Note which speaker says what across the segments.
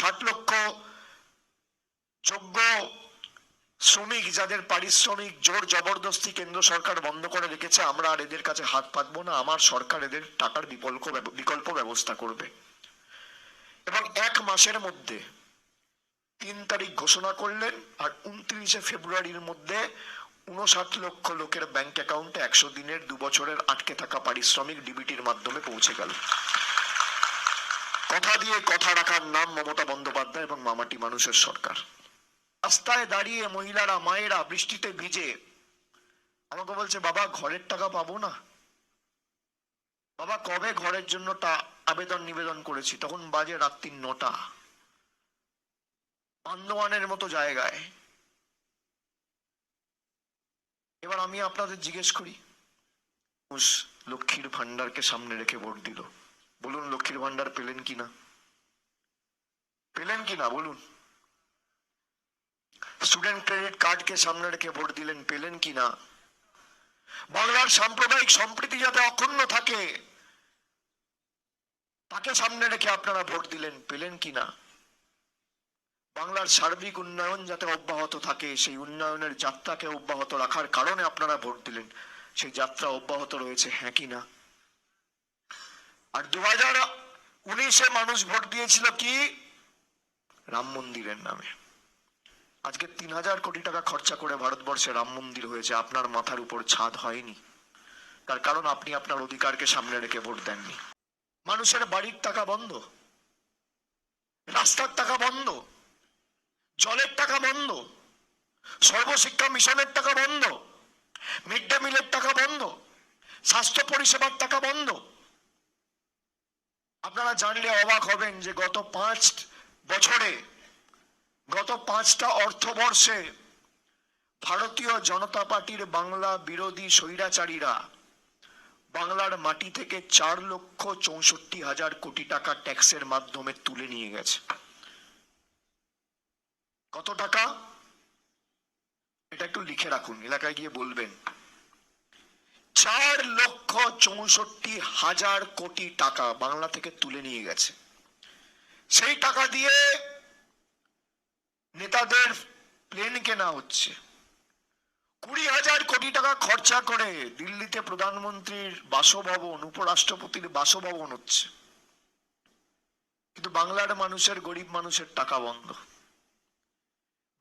Speaker 1: ষাট লক্ষ যোগ্য শ্রমিক যাদের পারিশ্রমিক জোর জবরদস্তি কেন্দ্র সরকার বন্ধ করে রেখেছে, আমরা আর এদের কাছে হাত পাতবো না। আমার সরকার এদের টাকার বিকল্প বিকল্প ব্যবস্থা করবে। এবং এক মাসের মধ্যে তিন তারিখ ঘোষণা করলেন, আর উনত্রিশে ফেব্রুয়ারির মধ্যে উনষাট লক্ষ লোকের ব্যাংক অ্যাকাউন্টে একশো দিনের দু বছরের আটকে থাকা পারিশ্রমিক ডিবিটির মাধ্যমে পৌঁছে গেল। কথা দিয়ে কথা রাখার নাম মমতা বন্দ্যোপাধ্যায় এবং মামাটি মানুষের সরকার। রাস্তায় দাঁড়িয়ে মহিলারা, মায়েরা বৃষ্টিতে ভিজে, আমাকে বলছে, বাবা, ঘরের টাকা পাবো না? বাবা, কবে ঘরের জন্য টা আবেদন নিবেদন করেছি? তখন বাজে রাত্রি নটা। আন্দোলনের মতো জায়গায়। এবার আমি আপনাদের জিজ্ঞেস করি। লক্ষ্মীর ভান্ডারকে সামনে রেখে ভোট দিল। বলুন, লক্ষ্মীর ভান্ডার পেলেন কিনা? পেলেন কিনা? বলুন। স্টুডেন্ট ক্রেডিট কার্ডকে সামনে রেখে ভোট দিলেন, পেলেন কিনা? বাংলার সাম্প্রদায়িক সম্প্রীতি যাতে অক্ষুণ্ণ থাকে, তাকে সামনে রেখে আপনারা ভোট দিলেন, পেলেন কিনা? বাংলার সার্বিক উন্নয়ন যাতে অব্যাহত থাকে, সেই উন্নয়নের যাত্রাকে অব্যাহত রাখার কারণে আপনারা ভোট দিলেন। সেই যাত্রা অব্যাহত রয়েছে হ্যাঁ কি না আর দু হাজার উনিশে মানুষ ভোট দিয়েছিল কি? রাম মন্দিরের নামে। আজকে তিন হাজার কোটি টাকা খরচা করে ভারতবর্ষে রাম মন্দির হয়েছে, আপনার মাথার উপর ছাদ হয়নি। তার কারণ আপনি আপনার অধিকারকে সামনে রেখে ভোট দেননি। মানুষের বাড়ির টাকা বন্ধ। রাস্তার টাকা বন্ধ। জলের টাকা বন্ধ। সর্বশিক্ষা মিশনের টাকা বন্ধ। মিড ডে মিলের টাকা বন্ধ। স্বাস্থ্য পরিষেবার টাকা বন্ধ। আপনারা জানলে অবাক হবেন যে গত পাঁচ বছরে, গত পাঁচটা অর্থবর্ষে ভারতীয় জনতা পার্টির বাংলা বিরোধী স্বৈরাচারীরা বাংলার মাটি থেকে চার লক্ষ চৌষট্টি হাজার কোটি টাকা ট্যাক্সের মাধ্যমে তুলে নিয়ে গেছে। কত টাকা? এটা একটু লিখে রাখুন, এলাকায় গিয়ে বলবেন। চার লক্ষ চৌষট্টি হাজার কোটি টাকা বাংলা থেকে তুলে নিয়ে গেছে। সেই টাকা দিয়ে নেতাদের প্লেন কেনা হচ্ছে। কুড়ি হাজার কোটি টাকা খরচা করে দিল্লিতে প্রধানমন্ত্রীর বাসভবন, উপরাষ্ট্রপতির বাসভবন হচ্ছে। কিন্তু বাংলার মানুষের, গরিব মানুষের টাকা বন্ধ।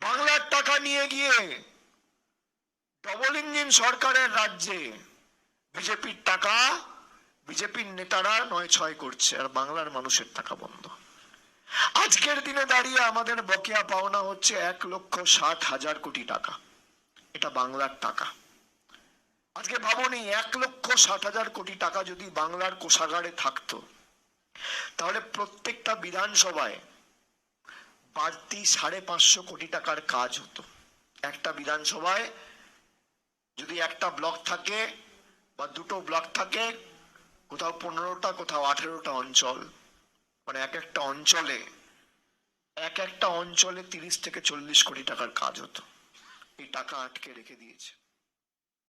Speaker 1: বাংলার টাকা নিয়ে গিয়ে ডবল ইঞ্জিন সরকারের রাজ্যে বিজেপির টাকা, বিজেপির নেতারা নয় ছয় করছে, আর বাংলার মানুষের টাকা বন্ধ। আজকের দিনে দাঁড়িয়ে আমাদের বকেয়া পাওনা হচ্ছে এক লক্ষ ষাট হাজার কোটি টাকা। এটা বাংলার টাকা। আজকে ভাবুন এক লক্ষ ষাট হাজার কোটি টাকা যদি বাংলার কোষাগারে থাকতো, তাহলে প্রত্যেকটা বিধানসভায় বাড়তি সাড়ে পাঁচশো কোটি টাকার কাজ হতো। একটা বিধানসভায় যদি একটা ব্লক থাকে বা দুটো ব্লক থাকে, কোথাও পনেরোটা, কোথাও আঠেরোটা অঞ্চল। মানে এক একটা অঞ্চলে, এক একটা অঞ্চলে তিরিশ থেকে চল্লিশ কোটি টাকার কাজ হতো। এই টাকা আটকে রেখে দিয়েছে।